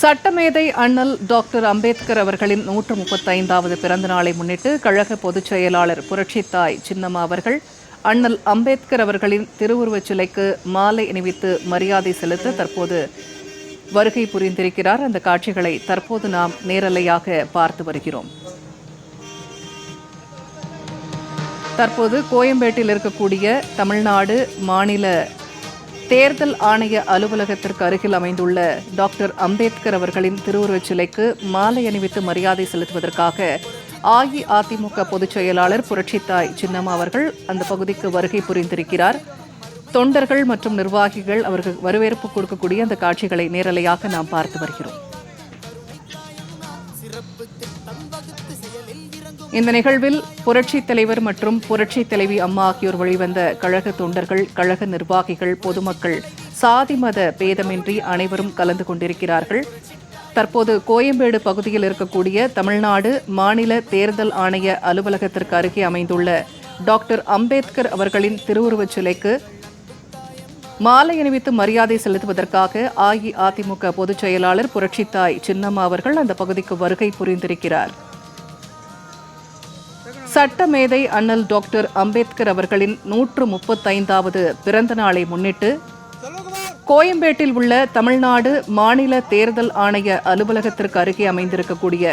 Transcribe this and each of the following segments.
சட்டமேதை அண்ணல் டாக்டர் அம்பேத்கர் அவர்களின் நூற்று முப்பத்தைந்தாவது பிறந்த நாளை முன்னிட்டு கழக பொதுச் செயலாளர் புரட்சித்தாய் சின்னம்மா அவர்கள் அண்ணல் அம்பேத்கர் அவர்களின் திருவுருவச் சிலைக்கு மாலை அணிவித்து மரியாதை செலுத்த தற்போது வருகை புரிந்திருக்கிறார். அந்த காட்சிகளை தற்போது நாம் நேரலையாக பார்த்து வருகிறோம். தற்போது கோயம்பேட்டில் இருக்கக்கூடிய தமிழ்நாடு மாநில தேர்தல் ஆணைய அலுவலகத்திற்கு அருகில் அமைந்துள்ள டாக்டர் அம்பேத்கர் அவர்களின் திருவுருவச் சிலைக்கு மாலை அணிவித்து மரியாதை செலுத்துவதற்காக அஇஅதிமுக பொதுச் செயலாளர் புரட்சித்தாய் சின்னம்மா அவர்கள் அந்த பகுதிக்கு வருகை புரிந்திருக்கிறார். தொண்டர்கள் மற்றும் நிர்வாகிகள் அவர்கள் வரவேற்பு கொடுக்கக்கூடிய அந்த காட்சிகளை நேரலையாக நாம் பார்த்து வருகிறோம். இந்த நிகழ்வில் புரட்சித் தலைவர் மற்றும் புரட்சித் தலைவி அம்மா ஆகியோர் வழிவந்த கழக தொண்டர்கள் கழக நிர்வாகிகள் பொதுமக்கள் சாதி மத பேதமின்றி அனைவரும் கலந்து கொண்டிருக்கிறார்கள். தற்போது கோயம்பேடு பகுதியில் இருக்கக்கூடிய தமிழ்நாடு மாநில தேர்தல் ஆணைய அலுவலகத்திற்கு அருகே அமைந்துள்ள டாக்டர் அம்பேத்கர் அவர்களின் திருவுருவச் சிலைக்கு மாலை அணிவித்து மரியாதை செலுத்துவதற்காக அஇஅதிமுக பொதுச் செயலாளர் புரட்சித்தாய் சின்னம்மா அவர்கள் அந்த பகுதிக்கு வருகை புரிந்திருக்கிறார். சட்டமேதை அண்ணல் டாக்டர் அம்பேத்கர் அவர்களின் நூற்று முப்பத்தைந்தாவது பிறந்த நாளை முன்னிட்டு கோயம்பேட்டில் உள்ள தமிழ்நாடு மாநில தேர்தல் ஆணைய அலுவலகத்திற்கு அருகே அமைந்திருக்கக்கூடிய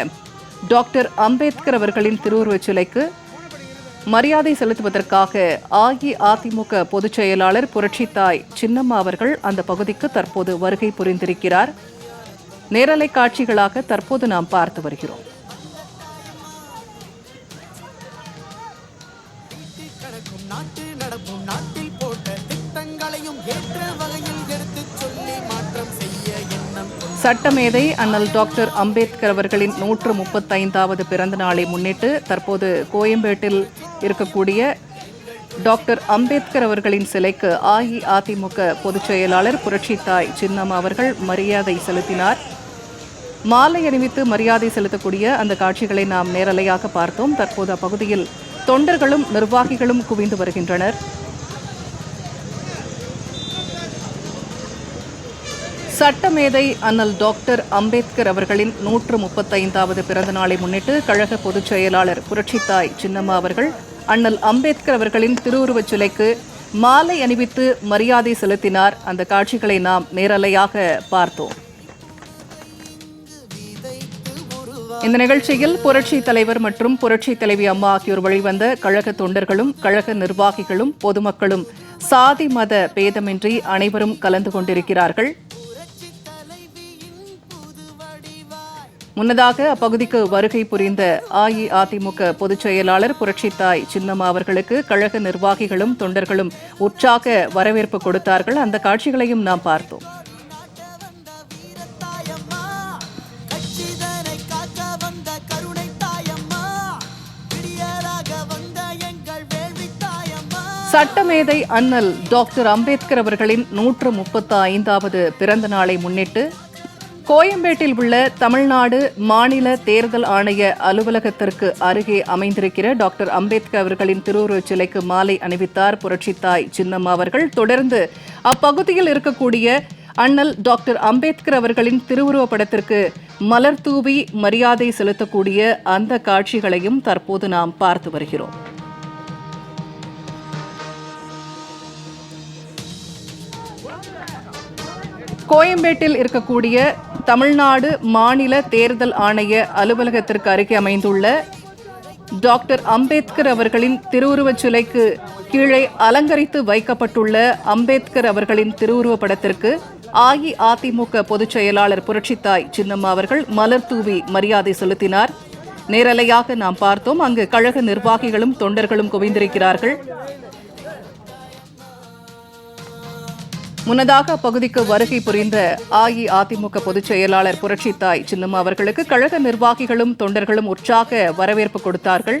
டாக்டர் அம்பேத்கர் அவர்களின் திருவுருவச் சிலைக்கு மரியாதை செலுத்துவதற்காக அஇஅதிமுக பொதுச் செயலாளர் புரட்சித்தாய் சின்னம்மா அவர்கள் அந்த பகுதிக்கு தற்போது வருகை புரிந்திருக்கிறார். நேரலை காட்சிகளாக தற்போது நாம் பார்த்து வருகிறோம். நடக்கும் நாட்டில் நடப்பும் நாட்டில் போட்ட திட்டங்களையும் ஏற்ற வகையில் எடுத்து சொல்லி மாற்றம் செய்ய எண்ணம் சட்டமேதை அண்ணல் டாக்டர் அம்பேத்கர் அவர்களின் நூற்று முப்பத்தைந்தாவது பிறந்த நாளை முன்னிட்டு தற்போது கோயம்பேட்டில் இருக்கக்கூடிய டாக்டர் அம்பேத்கர் அவர்களின் சிலைக்கு அஇஅதிமுக பொதுச் செயலாளர் புரட்சித்தாய் சின்னம்மா அவர்கள் மரியாதை செலுத்தினார். மாலை அணிவித்து மரியாதை செலுத்தக்கூடிய அந்த காட்சிகளை நாம் நேரலையாக பார்த்தோம். தற்போது அப்பகுதியில் தொண்டர்களும் நிர்வாகிகளும் குவிந்து வருகின்றனர். சட்டமேதை அண்ணல் டாக்டர் அம்பேத்கர் அவர்களின் நூற்று முப்பத்தைந்தாவது பிறந்த நாளை முன்னிட்டு கழக பொதுச் செயலாளர் புரட்சித்தாய் சின்னம்மா அவர்கள் அண்ணல் அம்பேத்கர் அவர்களின் திருவுருவச் சிலைக்கு மாலை அணிவித்து மரியாதை செலுத்தினார். அந்த காட்சிகளை நாம் நேரலையாக பார்த்தோம். இந்த நிகழ்ச்சியில் புரட்சி தலைவர் மற்றும் புரட்சி தலைவி அம்மா ஆகியோர் வழிவந்த கழக தொண்டர்களும் கழக நிர்வாகிகளும் பொதுமக்களும் சாதி மத பேதமின்றி அனைவரும் கலந்து கொண்டிருக்கிறார்கள். முன்னதாக அப்பகுதிக்கு வருகை புரிந்த அஇஅதிமுக பொதுச் செயலாளர் புரட்சித்தாய் சின்னம்மா அவர்களுக்கு கழக நிர்வாகிகளும் தொண்டர்களும் உற்சாக வரவேற்பு கொடுத்தார்கள். அந்த காட்சிகளையும் நாம் பார்த்தோம். சட்டமேதை அண்ணல் டாக்டர் அம்பேத்கர் அவர்களின் நூற்று முப்பத்து ஐந்தாவது பிறந்த நாளை முன்னிட்டு கோயம்பேட்டில் உள்ள தமிழ்நாடு மாநில தேர்தல் ஆணைய அலுவலகத்திற்கு அருகே அமைந்திருக்கிற டாக்டர் அம்பேத்கர் அவர்களின் திருவுருவச் சிலைக்கு மாலை அணிவித்தார் புரட்சித்தாய் சின்னம்மா அவர்கள். தொடர்ந்து அப்பகுதியில் இருக்கக்கூடிய அண்ணல் டாக்டர் அம்பேத்கர் அவர்களின் திருவுருவப் படத்திற்கு மலர் தூவி மரியாதை செலுத்தக்கூடிய அந்த காட்சிகளையும் தற்போது நாம் பார்த்து வருகிறோம். கோயம்பேட்டில் இருக்கக்கூடிய தமிழ்நாடு மாநில தேர்தல் ஆணைய அலுவலகத்திற்கு அருகே அமைந்துள்ள டாக்டர் அம்பேத்கர் அவர்களின் திருவுருவச் சிலைக்கு கீழே அலங்கரித்து வைக்கப்பட்டுள்ள அம்பேத்கர் அவர்களின் திருவுருவப் படத்திற்கு அஇஅதிமுக பொதுச் செயலாளர் புரட்சித்தாய் சின்னம்மா அவர்கள் மலர் தூவி மரியாதை செலுத்தினார். நேரலையாக நாம் பார்த்தோம் அங்கு கழக நிர்வாகிகளும் தொண்டர்களும் குவிந்திருக்கிறார்கள். முன்னதாக அப்பகுதிக்கு வருகை புரிந்த அஇஅதிமுக பொதுச் செயலாளர் புரட்சித்தாய் சின்னம்மா அவர்களுக்கு கழக நிர்வாகிகளும் தொண்டர்களும் உற்சாக வரவேற்பு கொடுத்தார்கள்.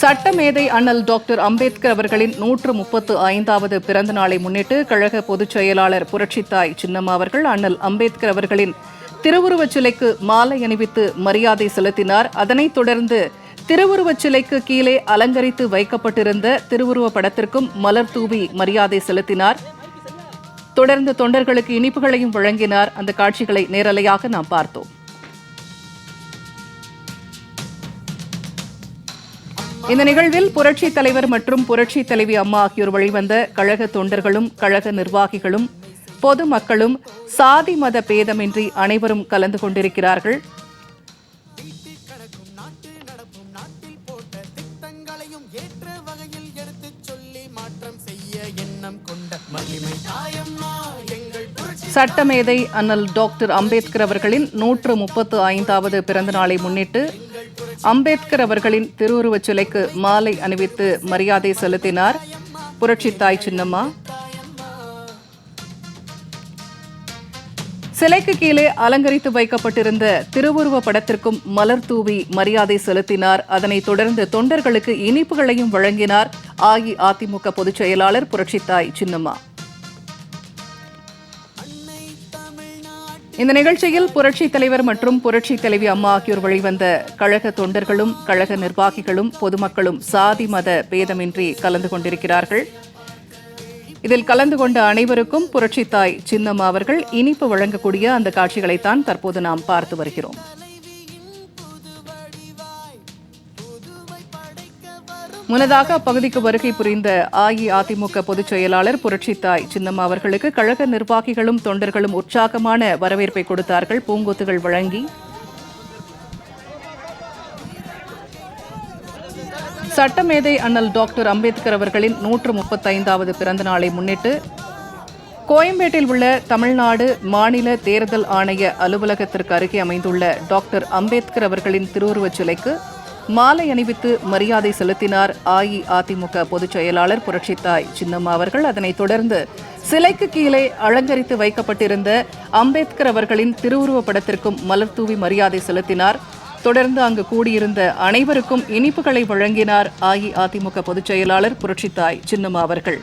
சட்டமேதை அண்ணல் டாக்டர் அம்பேத்கர் அவர்களின் நூற்று முப்பத்து ஐந்தாவது பிறந்த நாளை முன்னிட்டு கழக பொதுச் செயலாளர் புரட்சித்தாய் சின்னம்மா அவர்கள் அண்ணல் அம்பேத்கர் அவர்களின் திருவுருவச் சிலைக்கு மாலை அணிவித்து மரியாதை செலுத்தினார். அதனைத் தொடர்ந்து திருவுருவச் சிலைக்கு கீழே அலங்கரித்து வைக்கப்பட்டிருந்த திருவுருவ படத்திற்கும் மலர் தூவி மரியாதை செலுத்தினார். தொடர்ந்து தொண்டர்களுக்கு இனிப்புகளையும் வழங்கினார். அந்த காட்சிகளை நேரலையாக நாம் பார்த்தோம். இந்த நிகழ்வில் புரட்சி தலைவர் மற்றும் புரட்சி தலைவி அம்மா ஆகியோர் வழிவந்த கழக தொண்டர்களும் கழக நிர்வாகிகளும் பொதுமக்களும் சாதி மத பேதமின்றி அனைவரும் கலந்து கொண்டிருக்கிறார்கள். ஏற்ற வகையில் எடுத்து சொல்லி மாற்றம் செய்ய எண்ணம் கொண்ட மகிமை தாயம்மா எங்கள் சட்டமேதை அண்ணல் டாக்டர் அம்பேத்கர் அவர்களின் நூற்று முப்பத்து ஐந்தாவது பிறந்த நாளை முன்னிட்டு அம்பேத்கர் அவர்களின் திருவுருவச் சிலைக்கு மாலை அணிவித்து மரியாதை செலுத்தினார் புரட்சி தாய் சின்னம்மா. சிலைக்கு கீழே அலங்கரித்து வைக்கப்பட்டிருந்த திருவுருவ படத்திற்கும் மலர் தூவி மரியாதை செலுத்தினார். அதனைத் தொடர்ந்து தொண்டர்களுக்கு இனிப்புகளையும் வழங்கினார். அஇஅதிமுக பொதுச் செயலாளர் புரட்சித்தாய் சின்னம்மா. இந்த நிகழ்ச்சியில் புரட்சி தலைவர் மற்றும் புரட்சி தலைவி அம்மா ஆகியோர் வழிவந்த கழக தொண்டர்களும் கழக நிர்வாகிகளும் பொதுமக்களும் சாதி மத பேதமின்றி கலந்து கொண்டிருக்கிறார்கள். இதில் கலந்து கொண்ட அனைவருக்கும் புரட்சி தாய் சின்னம்மா அவர்கள் இனிப்பு வழங்கக்கூடிய அந்த காட்சிகளைத்தான் தற்போது நாம் பார்த்து வருகிறோம். முன்னதாக அப்பகுதிக்கு வருகை புரிந்த அஇஅதிமுக பொதுச் செயலாளர் புரட்சித்தாய் சின்னம்மா அவர்களுக்கு கழக நிர்வாகிகளும் தொண்டர்களும் உற்சாகமான வரவேற்பை கொடுத்தார்கள். பூங்கொத்துகள் வழங்கி சட்டமேதை அண்ணல் டாக்டர் அம்பேத்கர் அவர்களின் நூற்று முப்பத்தைந்தாவது பிறந்த நாளை முன்னிட்டு கோயம்பேட்டில் உள்ள தமிழ்நாடு மாநில தேர்தல் ஆணைய அலுவலகத்திற்கு அருகே அமைந்துள்ள டாக்டர் அம்பேத்கர் அவர்களின் திருவுருவச் சிலைக்கு மாலை அணிவித்து மரியாதை செலுத்தினார் அஇஅதிமுக பொதுச் செயலாளர் புரட்சித்தாய் சின்னம்மா அவர்கள். அதனைத் தொடர்ந்து சிலைக்கு கீழே அலங்கரித்து வைக்கப்பட்டிருந்த அம்பேத்கர் அவர்களின் திருவுருவப் படத்திற்கும் மலர் தூவி மரியாதை செலுத்தினார் தொடர்ந்து அங்கு கூடியிருந்த அனைவருக்கும் இனிப்புகளை வழங்கினார் அஇஅதிமுக பொதுச் செயலாளர் புரட்சித்தாய் சின்னம்மா அவர்கள்.